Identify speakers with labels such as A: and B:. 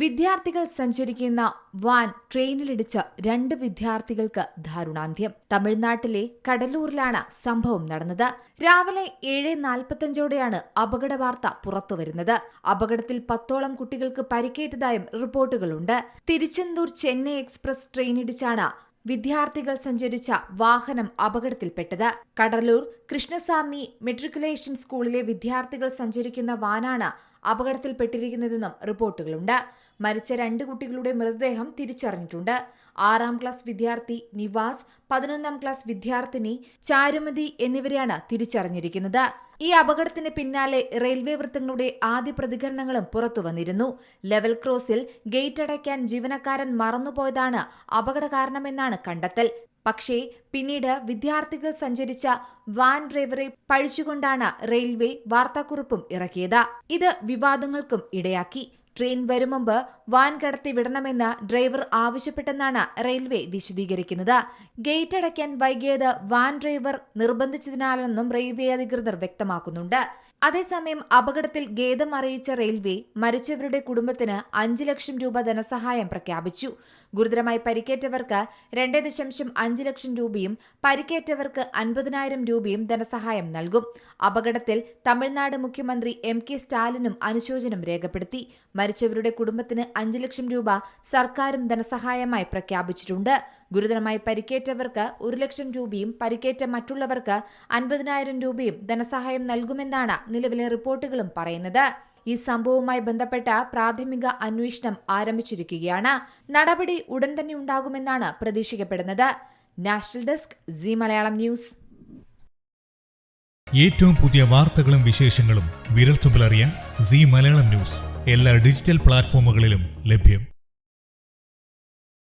A: വിദ്യാർത്ഥികൾ സഞ്ചരിക്കുന്ന വാൻ ട്രെയിനിലിടിച്ച് രണ്ട് വിദ്യാർത്ഥികൾക്ക് ദാരുണാന്ത്യം. തമിഴ്നാട്ടിലെ കടലൂരിലാണ് സംഭവം നടന്നത്. രാവിലെ ഏഴ് നാൽപ്പത്തഞ്ചോടെയാണ് അപകട വാർത്ത പുറത്തുവരുന്നത്. അപകടത്തിൽ പത്തോളം കുട്ടികൾക്ക് പരിക്കേറ്റതായും റിപ്പോർട്ടുകളുണ്ട്. തിരുച്ചെന്തൂർ ചെന്നൈ എക്സ്പ്രസ് ട്രെയിനിടിച്ചാണ് വിദ്യാർത്ഥികൾ സഞ്ചരിച്ച വാഹനം അപകടത്തിൽപ്പെട്ടത്. കടലൂർ കൃഷ്ണസ്വാമി മെട്രിക്കുലേഷൻ സ്കൂളിലെ വിദ്യാർത്ഥികൾ സഞ്ചരിക്കുന്ന വാനാണ് അപകടത്തിൽപ്പെട്ടിരിക്കുന്നതെന്നും റിപ്പോർട്ടുകളുണ്ട്. മരിച്ച രണ്ട് കുട്ടികളുടെ മൃതദേഹം തിരിച്ചറിഞ്ഞിട്ടുണ്ട്. ആറാം ക്ലാസ് വിദ്യാർത്ഥി നിവാസ് പതിനൊന്നാം ക്ലാസ് വിദ്യാർത്ഥിനി ചാരുമതി എന്നിവരെയാണ് തിരിച്ചറിഞ്ഞിരിക്കുന്നത്. ഈ അപകടത്തിന് പിന്നാലെ റെയിൽവേ വൃത്തങ്ങളുടെ ആദ്യ പ്രതികരണങ്ങളും പുറത്തുവന്നിരുന്നു ലെവൽ ക്രോസിൽ ഗേറ്റ് അടയ്ക്കാൻ ജീവനക്കാരൻ മറന്നുപോയതാണ് അപകട കാരണമെന്നാണ് കണ്ടെത്തൽ. പക്ഷേ പിന്നീട് വിദ്യാർത്ഥികൾ സഞ്ചരിച്ച വാൻ ഡ്രൈവറെ പഴിച്ചുകൊണ്ടാണ് റെയിൽവേ വാർത്താക്കുറിപ്പും ഇറക്കിയത്. ഇത് വിവാദങ്ങൾക്കും ഇടയാക്കി. ട്രെയിൻ വരും മുമ്പ് വാൻ കടത്തി വിടണമെന്ന് ഡ്രൈവർ ആവശ്യപ്പെട്ടെന്നാണ് റെയിൽവേ വിശദീകരിക്കുന്നത്. ഗേറ്റ് അടയ്ക്കാൻ വൈകിയത് വാൻ ഡ്രൈവർ നിർബന്ധിച്ചതിനാലെന്നും റെയിൽവേ അധികൃതർ വ്യക്തമാക്കുന്നുണ്ട്. അതേസമയം അപകടത്തിൽ ഖേദം അറിയിച്ച റെയിൽവേ മരിച്ചവരുടെ കുടുംബത്തിന് അഞ്ച് ലക്ഷം രൂപ ധനസഹായം പ്രഖ്യാപിച്ചു. ഗുരുതരമായി പരിക്കേറ്റവർക്ക് രണ്ട് ദശാംശം അഞ്ച് ലക്ഷം രൂപയും പരിക്കേറ്റവർക്ക് അൻപതിനായിരം രൂപയും ധനസഹായം നൽകും. അപകടത്തിൽ തമിഴ്നാട് മുഖ്യമന്ത്രി എം കെ സ്റ്റാലിനും അനുശോചനം രേഖപ്പെടുത്തി. മരിച്ചവരുടെ കുടുംബത്തിന് അഞ്ച് ലക്ഷം രൂപ സർക്കാരും ധനസഹായമായി പ്രഖ്യാപിച്ചിട്ടുണ്ട്. ഗുരുതരമായി പരിക്കേറ്റവർക്ക് ഒരു ലക്ഷം രൂപയും പരിക്കേറ്റ മറ്റുള്ളവർക്ക് അൻപതിനായിരം രൂപയും ധനസഹായം നൽകുമെന്നാണ് നിലവിലെ റിപ്പോർട്ടുകളും പറയുന്നത്. ഈ സംഭവവുമായി ബന്ധപ്പെട്ട പ്രാഥമിക അന്വേഷണം ആരംഭിച്ചിരിക്കുകയാണ്. നടപടി ഉടൻ തന്നെ ഉണ്ടാകുമെന്നാണ് പ്രതീക്ഷിക്കപ്പെടുന്നത്. National desk C Malayalam news.
B: ഏറ്റവും പുതിയ വാർത്തകളും വിശേഷങ്ങളും വിരൽത്തുമ്പിലറിയാൻ സി മലയാളം ന്യൂസ്. എല്ലാ ഡിജിറ്റൽ പ്ലാറ്റ്ഫോമുകളിലും ലഭ്യം.